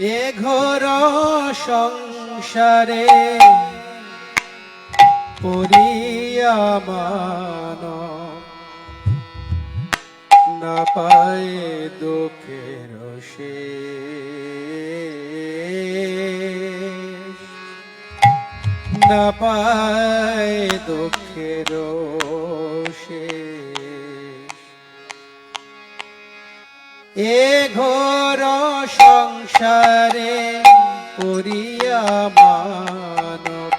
এ ঘোর সংসারে পড়িয়া মান না পায় দুঃখের সে না পায় দুঃখের এ ঘোর সংসারে পড়িয়া মানব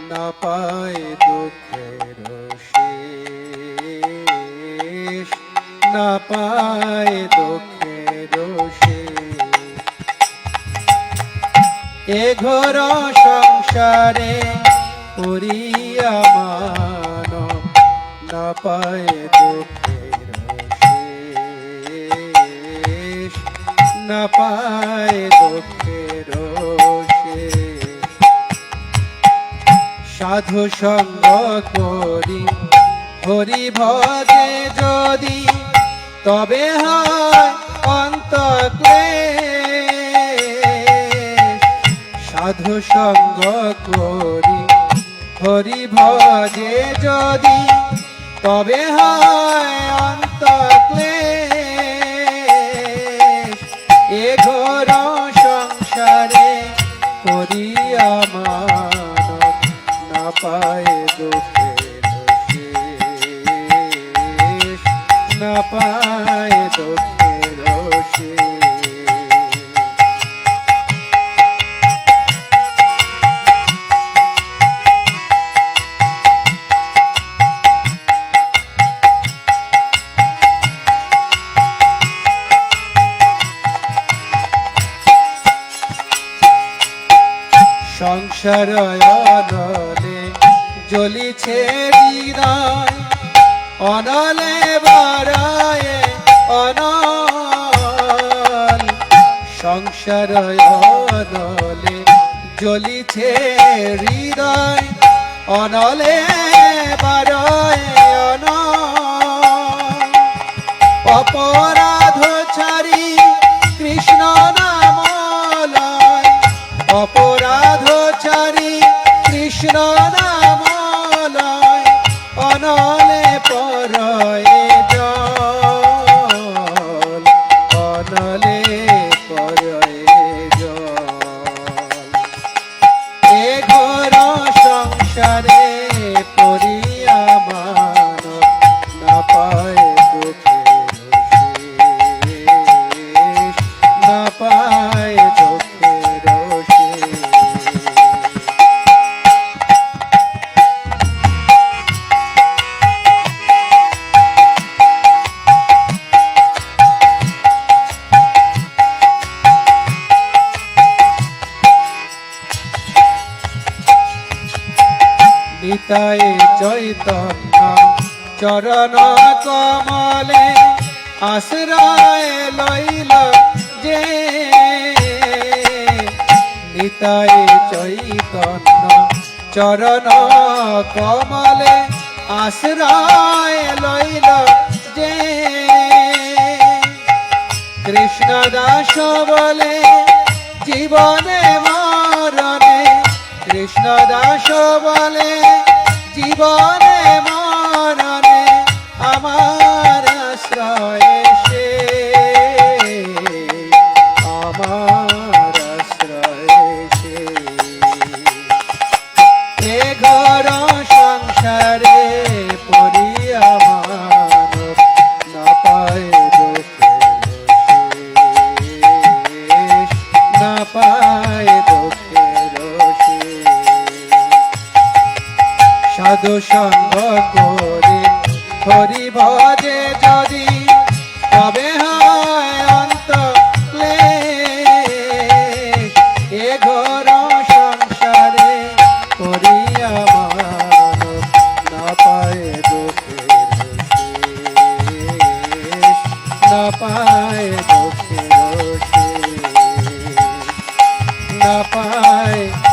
না পায় দুঃখের শেষ, না পায় দুঃখের এ ঘোর সংসারে পড়িয়া মানব না পায় দুঃখের না পায় দুঃখের সাধু সঙ্গ করি হরি ভজে যদি তবে হয় অন্তক্লেশ সাধু সঙ্গ করি হরি ভজে যদি তবে হয় অন্তক্লেশ করিয়া মানব না পায় দুঃখের না পায় দুঃখের শেষ সংসার অনলে জ্বলিছে হৃদয়। অনলে বারায় অনল। সংসার অনলে জ্বলিছে হৃদয়। অনলে বারায় অনল। অপরাধ অনলে নিতাই চৈতন্য। চরণ কমলে আশ্রয় লইল যে। নিতাই চৈতন্য। চরণ কমলে আশ্রয় লইল যে। কৃষ্ণ দাস বলে, জীবনে কৃষ্ণ দাস বলে জীবনে সাধু সঙ্গ করে হরি ভজে যদি তবে হয় অন্ত এ ঘর সংসারে করিয়া মানব না না না পায়